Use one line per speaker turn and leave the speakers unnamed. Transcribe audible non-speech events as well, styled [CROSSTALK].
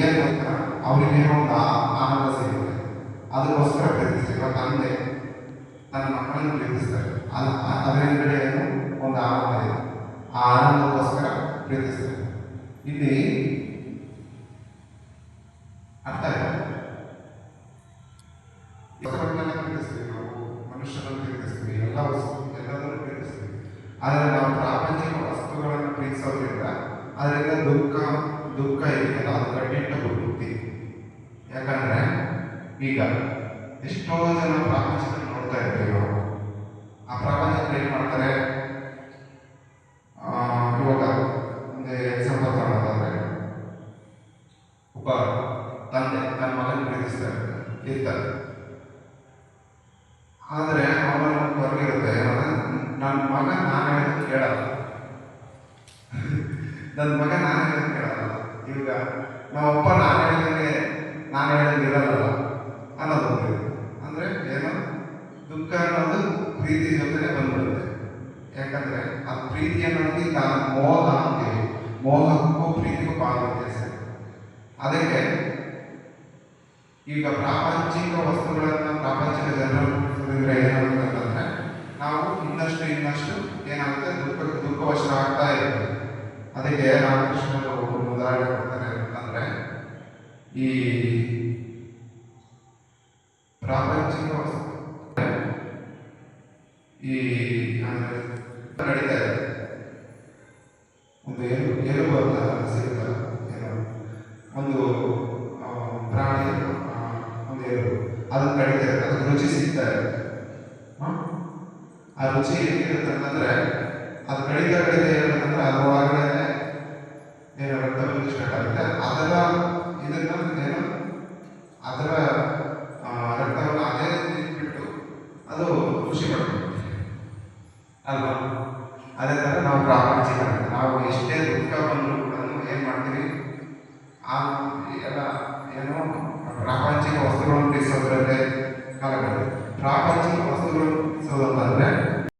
ಏನು ಅವರಿಗೇನೋ ಅವರಿಗೆ ಒಂದು ಆನಂದ ಸಿಗುತ್ತೆ ಅದಕ್ಕೋಸ್ಕರ ಪ್ರೀತಿಸ್ತಾರೆ ಇವಾಗ ತಂದೆ ತನ್ನ ಮಕ್ಕಳನ್ನು ಪ್ರೀತಿಸ್ತಾರೆ. ಅದು ಅದರ ಒಂದು ಆನಂದ ಇದೆ. ಆ ಆನಂದಕ್ಕೋಸ್ಕರ ಪ್ರೀತಿಸ್ತಾರೆ. ಇಲ್ಲಿ ಅರ್ಥ ಆಯ್ತಾ? ಪ್ರೀತಿಸ್ತೀವಿ ನಾವು. ಮನುಷ್ಯರನ್ನು ಪ್ರೀತಿಸ್ತೀವಿ. ಎಲ್ಲ ವಸ್ತು ಎಲ್ಲದನ್ನು ಪ್ರೀತಿಸ್ತೀವಿ. ಆದರೆ ನಾವು ಪ್ರಾಪಂಚಿಕ ವಸ್ತುಗಳನ್ನು ಪ್ರೀತಿಸೋದ್ರಿಂದ ಅದರಿಂದ ದುಃಖ ದುಃಖ ಇದೆಯಲ್ಲ ಅದು ಕಣ್ಣಿಟ್ಟು ಬುದ್ಧಿ ಯಾಕಂದ್ರೆ ಈಗ ಎಷ್ಟೋ ಜನ ಪ್ರಾಪಂಚದಲ್ಲಿ ನೋಡ್ತಾ ಇರ್ತೀವಿ ಆ ಪ್ರಪಂಚದಲ್ಲಿ ಏನು ಮಾಡ್ತಾರೆ? ಇವಾಗ ಒಂದು ಎಕ್ಸಾಂಪಲ್ ತಗೊಳ್ಳೋದಾದ್ರೆ ಒಬ್ಬ ತಂದೆ ತನ್ನ ಮಗನ ಪ್ರೀತಿಸ್ತಾರೆ ಇರ್ತಾರೆ ಆದರೆ ಅವನ ಹೊರಗಿರುತ್ತೆ ನನ್ನ ಮಗ ನಾನು ಹೇಳಿದ ಕೇಳಲ್ಲ. [LAUGHS] ನನ್ನ ಮಗ ನಾನು ಹೇಳಿದ ಕೇಳಲ್ಲ. ಇವಾಗ ನಮ್ಮಪ್ಪ ನಾನು ಹೇಳಿದಂಗೆ ನಾನು ಹೇಳಿದಂಗೆ ಇರಲ್ಲ ಅನ್ನೋದು ಅಂದರೆ ಏನು? ದುಃಖ ಅನ್ನೋದು ಪ್ರೀತಿ ಜೊತೆ ಬಂದ್ಬಿಡುತ್ತೆ. ಯಾಕಂದ್ರೆ ಆ ಪ್ರೀತಿ ತಾನು ಮೋಹ ಅಂತೀವಿ ಮೋಹಕ್ಕೂ ಪ್ರೀತಿಗೂ ಭಾಳ ವ್ಯತ್ಯಾಸ. ಅದಕ್ಕೆ ಈಗ ಪ್ರಾಪಂಚಿಕ ವಸ್ತುಗಳನ್ನು, ಪ್ರಾಪಂಚಿಕ ಜನರಿಂದ ಏನಾಗುತ್ತೆ ನಾವು ಇನ್ನಷ್ಟು ಇನ್ನಷ್ಟು ಏನಾಗುತ್ತೆ, ದುಃಖ, ದುಃಖವಶರಾಗ್ತಾ ಇರ್ತೀವಿ. ಅದಕ್ಕೆ ರಾಮಕೃಷ್ಣರು ಒಂದು ಉದಾಹರಣೆ ಈ ಪ್ರಾಪಂಚಿಕ ಈ ನಡೀತಾ ಇದೆ. ಒಂದು ಏಳು ಅಂತ ಸಿಗುತ್ತಲ್ಲ ಏನೋ ಒಂದು ಪ್ರಾಣಿ ಒಂದು ಏಳು ಅದನ್ನು ನಡೀತಾ ಇದೆ. ಅದಕ್ಕೆ ರುಚಿ ಸಿಗ್ತಾ ಇದೆ. ಆ ರುಚಿ ಹೇಗಿರುತ್ತೆ ಅಂತಂದ್ರೆ, ಅದು ಕಡಿತಾ ಕಡಿತಾ ಏನಂತಂದ್ರೆ ಅದ್ರ ಅದೇ ಥರ ನಾವು ಪ್ರಾಪಂಚಿಕ ನಾವು ಎಷ್ಟೇ ದುಃಖ ಬಂದರೂ ಕೂಡ ಏನು ಮಾಡ್ತೀವಿ ಆ ಎಲ್ಲ ಏನೋ ಪ್ರಾಪಂಚಿಕ ವಸ್ತುಗಳನ್ನು ಪ್ರೀತಿಸೋದ್ರಲ್ಲೇ ಕಾಲ ಪ್ರಾಪಂಚಿಕ ವಸ್ತುಗಳನ್ನು ಪ್ರೀತಿಸೋದು ಅಂತಂದ್ರೆ